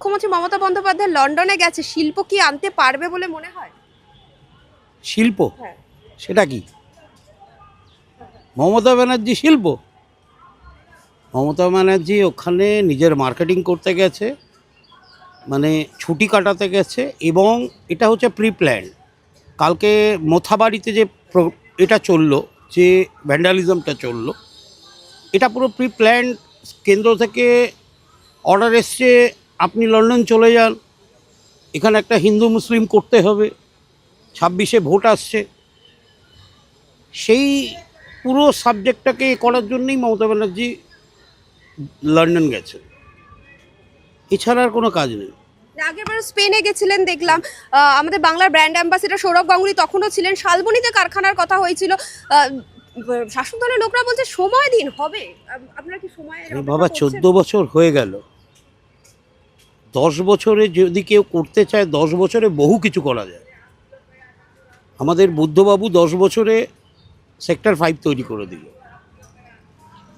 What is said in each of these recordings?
মুখ্যমন্ত্রী মমতা বন্দ্যোপাধ্যায় লন্ডনে গেছে শিল্প কি আনতে পারবে বলে মনে হয়? শিল্প? হ্যাঁ। সেটা কি? মমতা ব্যানার্জি শিল্প? মমতা ব্যানার্জি ওখানে নিজের মার্কেটিং করতে গেছে মানে ছুটি কাটাতে গেছে এবং এটা হচ্ছে প্রি প্ল্যান কালকে মোথাবাড়িতে যে এটা চলল যে ভ্যান্ডালিজমটা চলল এটা পুরো প্রি প্ল্যান কেন্দ্র থেকে অর্ডার এসছে আপনি লন্ডন চলে যান এখানে একটা হিন্দু মুসলিম করতে হবে ছাব্বিশে ভোট আসছে। সেই পুরো সাবজেক্টটাকে করার জন্যই মমতা ব্যানার্জি লন্ডন গেছে এছাড়া আর কোনো কাজ নেই। আগের বার স্পেনে গেছিলেন দেখলাম। আমাদের বাংলার ব্র্যান্ড অ্যাম্বাসেডার সৌরভ গাঙ্গুলি তখনও ছিলেন। শালবনিতে কারখানার কথা হয়েছিল শাসক দলের লোকরা বলছে সময় দিন হবে। আপনার কি সময় বাবা চোদ্দ বছর হয়ে গেল। দশ বছরে যদি কেউ করতে চায়, দশ বছরে বহু কিছু করা যায়। আমাদের বুদ্ধবাবু দশ বছরে সেক্টর ফাইভ তৈরি করে দিল।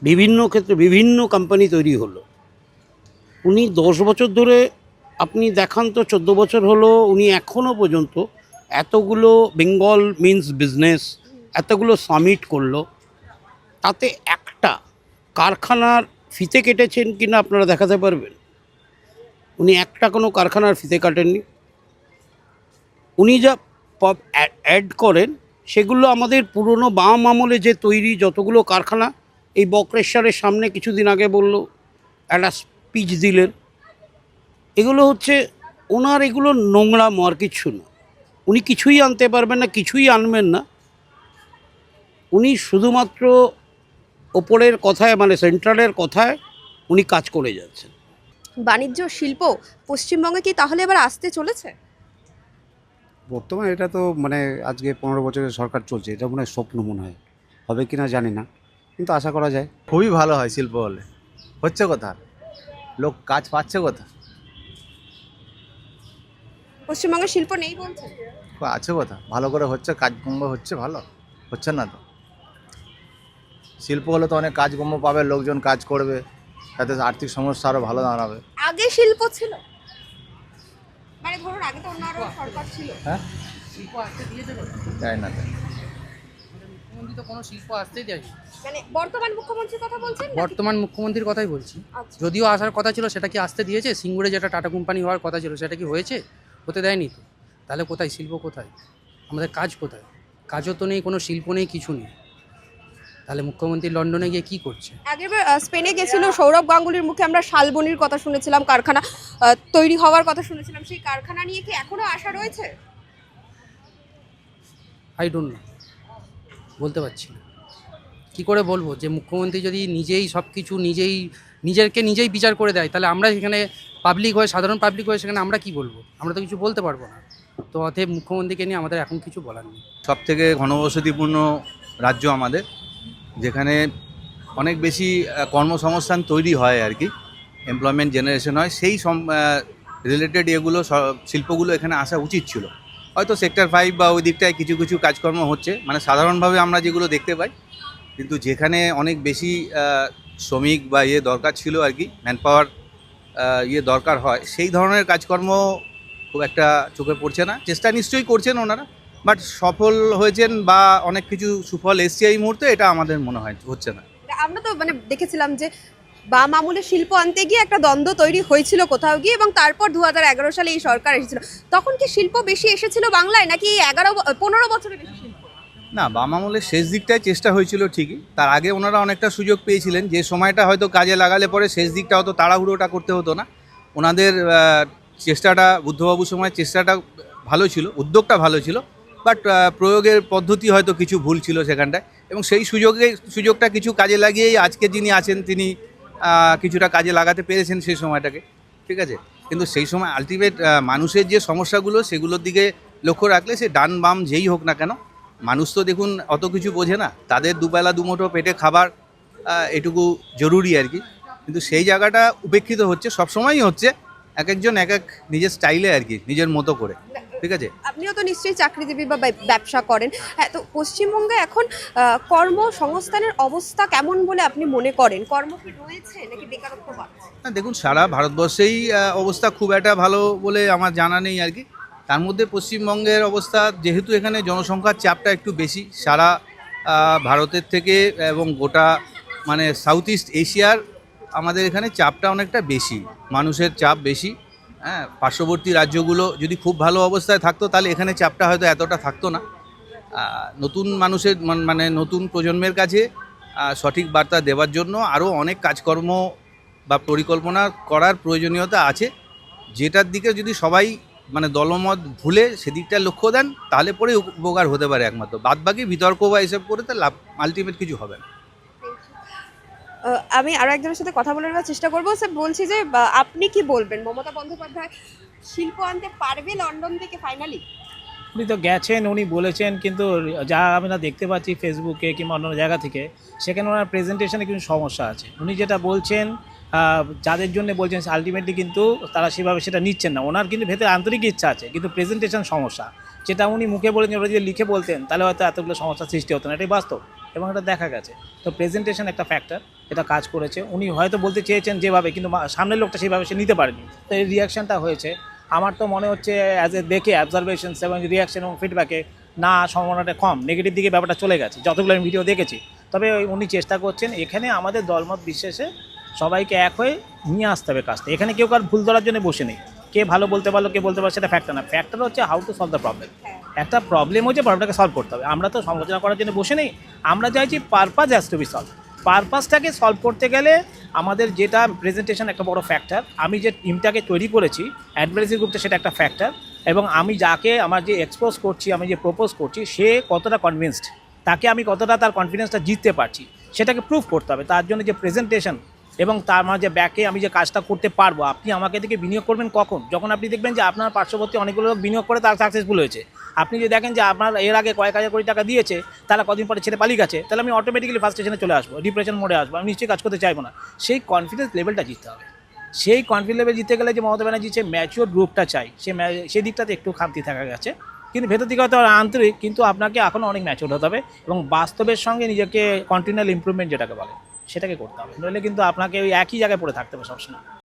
বিভিন্ন ক্ষেত্রে বিভিন্ন কোম্পানি তৈরি হলো। উনি দশ বছর ধরে আপনি দেখান তো, চোদ্দ বছর হলো উনি এখনও পর্যন্ত এতগুলো বেঙ্গল মিন্স বিজনেস এতগুলো সামিট করল। তাতে একটা কারখানার ফিতে কেটেছেন কিনা আপনারা দেখাতে পারবেন। উনি একটা কোনো কারখানার ফিতে কাটেননি। উনি যা অ্যাড করেন, সেগুলো আমাদের পুরনো বাম আমলে যে তৈরি যতগুলো কারখানা, এই বক্রেশ্বরের সামনে কিছুদিন আগে বলল, একটা স্পিচ দিলেন। এগুলো হচ্ছে, ওনার এগুলো নোংরা আর কিছু না। উনি কিছুই আনতে পারবেন না, কিছুই আনবেন না। উনি শুধুমাত্র ওপরের কথায় মানে সেন্ট্রালের কথায়, উনি কাজ করে যাচ্ছেন। বাণিজ্য শিল্প পশ্চিমবঙ্গে কি তাহলে এবার আসতে চলেছে? বর্তমানে এটা তো মানে আজকে পনেরো বছরের সরকার চলছে এটা মনে হয় স্বপ্ন মনে হয়। হবে কি না জানি না কিন্তু আশা করা যায়। খুবই ভালো হয় শিল্প হলে। হচ্ছে কথা লোক কাজ পাচ্ছে কথা পশ্চিমবঙ্গে শিল্প নেই বলছে আছে কথা ভালো করে হচ্ছে কাজকর্ম হচ্ছে ভালো হচ্ছে না তো? শিল্প হলে তো অনেক কাজকর্ম পাবে লোকজন কাজ করবে। তাতে আর্থিক সমস্যা আরও ভালো দাঁড়াবে। আগে শিল্প ছিল। মানে ধরুন আগে তো অন্য আরও সরকার ছিল। হ্যাঁ? শিল্প আসতে তাই না। তাই মুখ্যমন্ত্রী তো কোনো শিল্প আসতেই দেয়নি। মানে বর্তমান মুখ্যমন্ত্রীর কথা বলছেন বর্তমান মুখ্যমন্ত্রীর কথাই বলছি। আচ্ছা। যদিও আসার কথা ছিল সেটা কি আসতে দিয়েছে? সিঙ্গুরে যেটা টাটা কোম্পানি হওয়ার কথা ছিল সেটা কি হয়েছে? হতে দেয়নি তো। তাহলে কোথায়? শিল্প কোথায়? আমাদের কাজ কোথায়? কাজও তো নেই কোনো শিল্প নেই কিছু নেই। তাহলে মুখ্যমন্ত্রী লন্ডনে গিয়ে কি করছে? আগেরবার স্পেনে গেছিল সৌরভ গাঙ্গুলির মুখে আমরা শালবনির কথা শুনেছিলাম কারখানা তৈরি হওয়ার কথা শুনেছিলাম। সেই কারখানা নিয়ে কি এখনও আশা রয়েছে? আই ডোন্ট নো বলতে পারছি না। কী করে বলব? যে মুখ্যমন্ত্রী যদি নিজেই সব কিছু নিজেই নিজেরকে নিজেই বিচার করে দেয় তাহলে আমরা সেখানে পাবলিক হয়ে সাধারণ পাবলিক হয়ে সেখানে আমরা কি বলব? আমরা তো কিছু বলতে পারব না। তো অতএব মুখ্যমন্ত্রীকে নিয়ে আমাদের এখন কিছু বলার নেই। সব থেকে ঘনবসতিপূর্ণ রাজ্য আমাদের। যেখানে অনেক বেশি কর্মসংস্থান তৈরি হয় আর কি এমপ্লয়মেন্ট জেনারেশন হয়, সেই সম রিলেটেড এগুলো শিল্পগুলো এখানে আসা উচিত ছিল। হয়তো সেক্টর ফাইভ বা ওই দিকটায় কিছু কিছু কাজকর্ম হচ্ছে মানে সাধারণভাবে আমরা যেগুলো দেখতে পাই, কিন্তু যেখানে অনেক বেশি শ্রমিক বা ইয়ে দরকার ছিল আর কি ম্যান পাওয়ার ইয়ে দরকার হয়, সেই ধরনের কাজকর্ম খুব একটা চোখে পড়ছে না। চেষ্টা নিশ্চয়ই করছেন ওনারা বাট সফল হয়েছেন বা অনেক কিছু সুফল এসছে এই মুহূর্তে এটা আমাদের মনে হয় হচ্ছে না। আমরা তো মানে দেখেছিলাম যে বাম আমলে শিল্প আনতে গিয়ে একটা দ্বন্দ্ব তৈরি হয়েছিল কোথাও গিয়ে এবং তারপর দু হাজার এগারো সালে এই সরকার এসেছিল। তখন কি শিল্প বেশি এসেছিল বাংলায় নাকি এগারো ব- পনেরো বছরে বেশি শিল্প? না বাম আমলের শেষ দিকটায় চেষ্টা হয়েছিল ঠিকই। তার আগে ওনারা অনেকটা সুযোগ পেয়েছিলেন যে সময়টা হয়তো কাজে লাগালে পরে শেষ দিকটা হয়তো তাড়াহুড়োটা করতে হতো না। ওনাদের চেষ্টাটা বুদ্ধবাবুর সময় চেষ্টাটা ভালো ছিল উদ্যোগটা ভালো ছিল। বাট প্রয়োগের পদ্ধতি হয়তো কিছু ভুল ছিল সেখানটায়। এবং সেই সুযোগে, সুযোগটা কিছু কাজে লাগিয়েই আজকে যিনি আছেন, তিনি কিছুটা কাজে লাগাতে পেরেছেন সেই সময়টাকে। ঠিক আছে? কিন্তু সেই সময় আলটিমেট মানুষের যে সমস্যাগুলো, সেগুলোর দিকে লক্ষ্য রাখলে সে ডান বাম যেই হোক না কেন, মানুষ তো দেখুন অত কিছু বোঝে না। তাদের দুবেলা, দুমুঠো পেটে খাবার এটুকু জরুরি আর কি। কিন্তু সেই জায়গাটা উপেক্ষিত হচ্ছে, সবসময়ই হচ্ছে, এক একজন এক এক নিজের স্টাইলে আর কি, নিজের মতো করে। ঠিক আছে? আপনিও তো নিশ্চয়ই চাকরিজীবী বা ব্যবসা করেন। হ্যাঁ তো পশ্চিমবঙ্গে এখন কর্মসংস্থানের অবস্থা কেমন বলে আপনি মনে করেন? কর্ম কি রয়েছে নাকি বেকারত্ব বাড়ছে? না দেখুন সারা ভারতবর্ষেই অবস্থা খুব একটা ভালো বলে আমার জানা নেই আর কি। তার মধ্যে পশ্চিমবঙ্গের অবস্থা যেহেতু এখানে জনসংখ্যার চাপটা একটু বেশি সারা ভারতের থেকে এবং গোটা মানে সাউথ ইস্ট এশিয়ার আমাদের এখানে চাপটা অনেকটা বেশি মানুষের চাপ বেশি। হ্যাঁ পার্শ্ববর্তী রাজ্যগুলো যদি খুব ভালো অবস্থায় থাকতো, তাহলে এখানে চাপটা হয়তো এতটা থাকতো না। নতুন মানুষের মান- নতুন প্রজন্মের কাছে সঠিক বার্তা দেওয়ার জন্য আরও অনেক কাজকর্ম বা পরিকল্পনা করার প্রয়োজনীয়তা আছে। যেটার দিকে যদি সবাই মানে দলমত ভুলে সেদিকটা লক্ষ্য দেন, তাহলে পরে উপকার হতে পারে একমাত্র। বাদবাকি বিতর্ক বা এসব করে তো লাভ আলটিমেট কিছু হবে না। আমি আরও একজনের সাথে কথা বলে নেওয়ার চেষ্টা করব। স্যার, বলছি যে আপনি কি বলবেন? মমতা বন্দ্যোপাধ্যায় শিল্প আনতে পারবে লন্ডন থেকে ফাইনালি উনি তো গেছেন, উনি বলেছেন, কিন্তু যা আমরা দেখতে পাচ্ছি ফেসবুকে কিংবা অন্য জায়গা থেকে, সেখানে ওনার প্রেজেন্টেশনে কিন্তু সমস্যা আছে। উনি যেটা বলছেন যাদের জন্য বলছেন আলটিমেটলি কিন্তু তারা সেভাবে সেটা নিচ্ছেন না। ওনার কিন্তু ভেতরে আন্তরিক ইচ্ছা আছে, কিন্তু প্রেজেন্টেশন সমস্যা। যেটা উনি মুখে বলেছেন ওরা যদি লিখে বলতেন, তাহলে হয়তো এতগুলো সমস্যার সৃষ্টি হতো না। এটাই বাস্তব। এবং এটা দেখা গেছে। তো প্রেজেন্টেশন একটা ফ্যাক্টর এটা কাজ করেছে। উনি হয়তো বলতে চেয়েছেন যেভাবে, কিন্তু সামনের লোকটা সেইভাবে সে নিতে পারেনি। তো এই রিয়াকশনটা হয়েছে। আমার তো মনে হচ্ছে অ্যাজ এ দেখে অবজারভেশনস এবং রিয়াকশন এবং ফিডব্যাকে না, সম্ভাবনাটা কম। নেগেটিভ দিকে ব্যাপারটা চলে গেছে, যতগুলো আমি ভিডিও দেখেছি। তবে উনি চেষ্টা করছেন, এখানে আমাদের দলমত বিশেষে সবাইকে এক হয়ে নিয়ে আসতে হবে কাজটা। এখানে কেউ কার ভুল ধরার জন্য বসে নেই। কে ভালো বলতে পারল, কে বলতে পারল, সেটা ফ্যাক্টর না। ফ্যাক্টর হচ্ছে how to solve the problem একটা প্রবলেম হচ্ছে প্রবলেমটাকে সলভ করতে হবে। আমরা তো সমালোচনা করার জন্য বসে নেই। আমরা চাইছি purpose has to be solve পারপাসটাকে solve করতে গেলে আমাদের যেটা প্রেজেন্টেশন একটা বড় ফ্যাক্টর আমি যে টিমটাকে তৈরি করেছি অ্যাডভাইসি গ্রুপটা সেটা একটা ফ্যাক্টর এবং আমি যাকে আমার যে এক্সপোজ করছি, আমি যে প্রপোজ করছি, সে কতটা কনভিন্সড তাকে আমি কতটা তার কনফিডেন্সটা জিততে পারছি, সেটাকে প্রুভ করতে হবে। তার জন্য যে প্রেজেন্টেশন এবং তার মাঝে ব্যাকে আমি যে কাজটা করতে পারব, আপনি আমাকে দিকে বিনিয়োগ করবেন কখন? যখন আপনি দেখবেন যে আপনার পার্শ্ববর্তী অনেকগুলো লোক বিনিয়োগ করে তার সাকসেসফুল হয়েছে। আপনি যদি দেখেন যে আপনার এর আগে কয়েক হাজার কোটি টাকা দিয়েছে তারা কদিন পরে ছেড়ে পালিয়ে গেছে, তাহলে আমি অটোমেটিক্যালি ফার্স্ট স্টেশনে চলে আসব ডিপ্রেশন মোডে আসব, আমি নিশ্চয়ই কাজ করতে চাইব না। সেই কনফিডেন্স লেভেলটা জিততে হবে। সেই কনফিডেন্স লেভেল জিততে গেলে যে মমতা ব্যানার্জি যে ম্যাচিওর গ্রুপটা চাই, সে সেই দিকটাতে একটু খামতি থাকা গেছে। কিন্তু ভেতর দিকে হয়তো আন্তরিক, কিন্তু আপনাকে এখনও অনেক ম্যাচিওর হতে হবে এবং বাস্তবের সঙ্গে নিজেকে কন্টিনিউয়াল ইমপ্রুভমেন্ট যেটাকে বলে, সেটাকে করতে হবে। নইলে কিন্তু আপনাকে ওই একই জায়গায় পড়ে থাকতে হবে সবসময়।